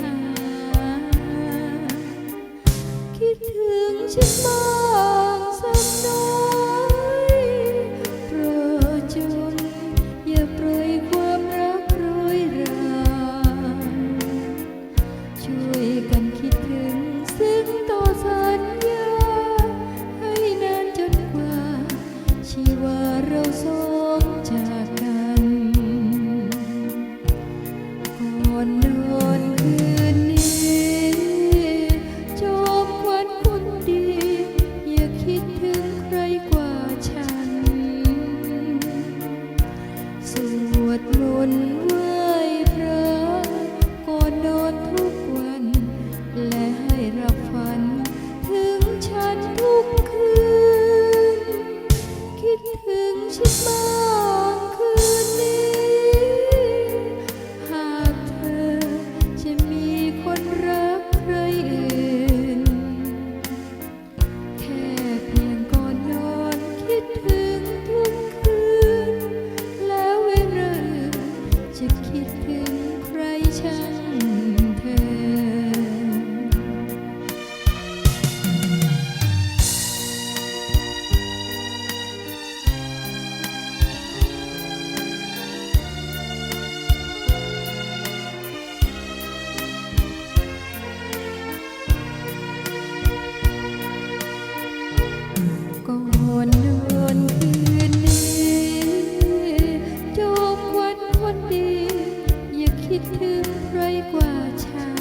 หา คิดถึงฉันบ้าง น ถึงใครกว่าฉัน